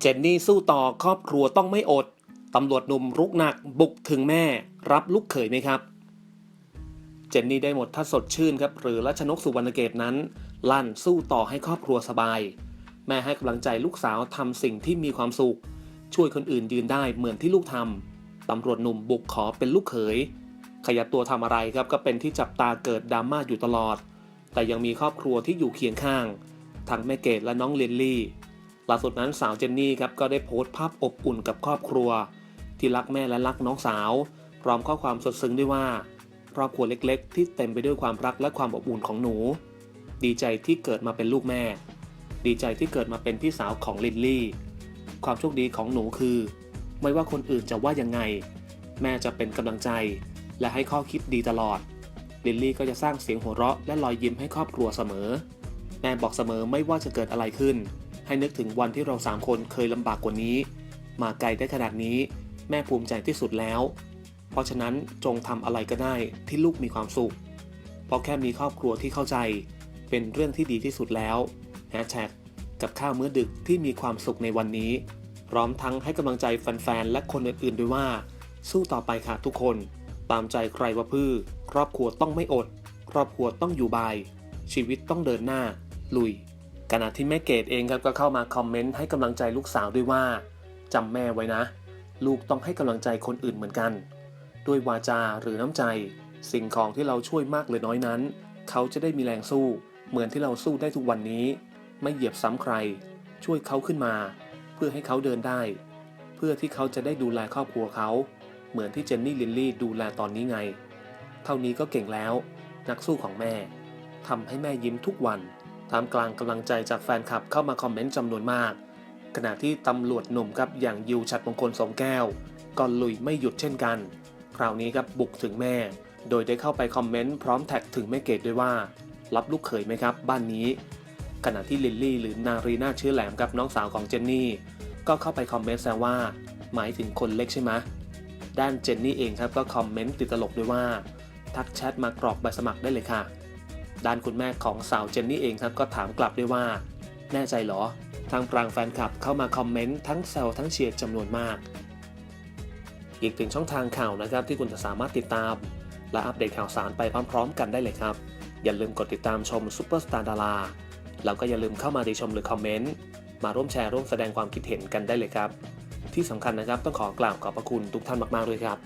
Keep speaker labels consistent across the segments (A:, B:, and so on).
A: เจนนี่สู้ต่อครอบครัวต้องไม่อด ตำรวจหนุ่มรุกหนักบุกถึงแม่ รับลูกเขยไหมครับ เจนนี่ได้หมดถ้าสดชื่นครับ หรือรัชนกสุวรรณเกตนั้น ลั่นสู้ต่อให้ครอบครัวสบาย แม่ให้กำลังใจลูกสาวทำสิ่งที่มีความสุข ช่วยคนอื่นยืนได้เหมือนที่ลูกทำตำรวจหนุ่มบุกขอเป็นลูกเขย ขยับตัวทำอะไรครับก็เป็นที่จับตาเกิดดราม่าอยู่ตลอด แต่ยังมีครอบครัวที่อยู่เคียงข้างทั้งแม่เกดและน้องเลนลี่ ล่าสุดนั้นสาวเจนนี่ครับก็ได้โพสต์ภาพอบอุ่นกับครอบครัว ที่รักแม่และรักน้องสาว พร้อมข้อความสดซึ้งด้วยว่าครอบครัวเล็กๆ ที่เต็มไปด้วยความรักและความอบอุ่นของหนู ดีใจที่เกิดมาเป็นลูกแม่ ดีใจที่เกิดมาเป็นพี่สาวของลินลี่ ความโชคดีของหนูคือ ไม่ว่าคนอื่นจะว่ายังไง แม่จะเป็นกำลังใจ และให้ข้อคิดดีตลอดลินลี่ก็จะสร้างเสียงหัวเราะและรอยยิ้มให้ครอบครัวเสมอ แม่บอกเสมอไม่ว่าจะเกิดอะไรขึ้น ให้นึกถึงวันที่เราสามคนเคยลำบากกว่านี้ มาไกลได้ขนาดนี้ แม่ภูมิใจที่สุดแล้ว เพราะฉะนั้นจงทำอะไรก็ได้ที่ลูกมีความสุข เพราะแค่มีครอบครัวที่เข้าใจ เป็นเรื่องที่ดีที่สุดแล้วแฮชแท็กกับข้าวมื้อดึกที่มีความสุขในวันนี้ พร้อมทั้งให้กำลังใจแฟนๆและคนอื่นๆด้วยว่า สู้ต่อไปค่ะทุกคน ตามใจใครว่าพือครอบครัวต้องไม่อด ครอบครัวต้องอยู่บาย ชีวิตต้องเดินหน้า ลุย ขณะที่แม่เกดเองครับก็เข้ามาคอมเมนต์ให้กำลังใจลูกสาวด้วยว่าจำแม่ไว้นะ ลูกต้องให้กำลังใจคนอื่นเหมือนกัน ด้วยวาจาหรือน้ำใจ สิ่งของที่เราช่วยมากหรือน้อยนั้น เขาจะได้มีแรงสู้ เหมือนที่เราสู้ได้ทุกวันนี้ ไม่เหยียบซ้ำใคร ช่วยเขาขึ้นมา เพื่อให้เขาเดินได้ เพื่อที่เขาจะได้ดูแลครอบครัวเขา เหมือนที่เจนนี่ลินลี่ดูแลตอนนี้ไง เท่านี้ก็เก่งแล้ว นักสู้ของแม่ทำให้แม่ยิ้มทุกวัน ท่ามกลางกำลังใจจากแฟนคลับเข้ามาคอมเมนต์จำนวนมาก ขณะที่ตำรวจหนุ่มครับอย่างยิวชัดมงคลสมแก้วก็ลุยไม่หยุดเช่นกัน คราวนี้ครับบุกถึงแม่ โดยได้เข้าไปคอมเมนต์พร้อมแท็กถึงแม่เกดด้วยว่า รับลูกเขยไหมครับ บ้านนี้ ขณะที่ลิลลี่หรือนารีนาเชื้อแหลมกับน้องสาวของเจนนี่ ก็เข้าไปคอมเมนต์แซวว่า หมายถึงคนเล็กใช่ไหมด้านเจนนี่เองครับก็คอมเมนต์ติดตลกด้วยว่า ทักแชทมากรอกใบสมัครได้เลยค่ะ ด้านคุณแม่ของสาวเจนนี่เองครับก็ถามกลับด้วยว่า แน่ใจเหรอทางปรางแฟนคลับเข้ามาคอมเมนต์ทั้งแซวทั้งเชียร์จำนวนมาก อีกถึงช่องทางข่าวนะครับที่คุณจะสามารถติดตาม และอัปเดตข่าวสารไปพร้อมๆ กันได้เลยครับ อย่าลืมกดติดตามชมซุปเปอร์สตาร์ดาราแล้วก็อย่าลืมเข้ามาติชมหรือคอมเมนต์มาร่วมแชร์ร่วมแสดงความคิดเห็นกันได้เลยครับ ที่สำคัญนะครับต้องขอกล่าวขอบพระคุณทุกท่านมากๆด้วยครับ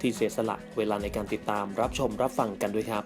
A: ที่เสียสละเวลาในการติดตามรับชมรับฟังกันด้วยครับ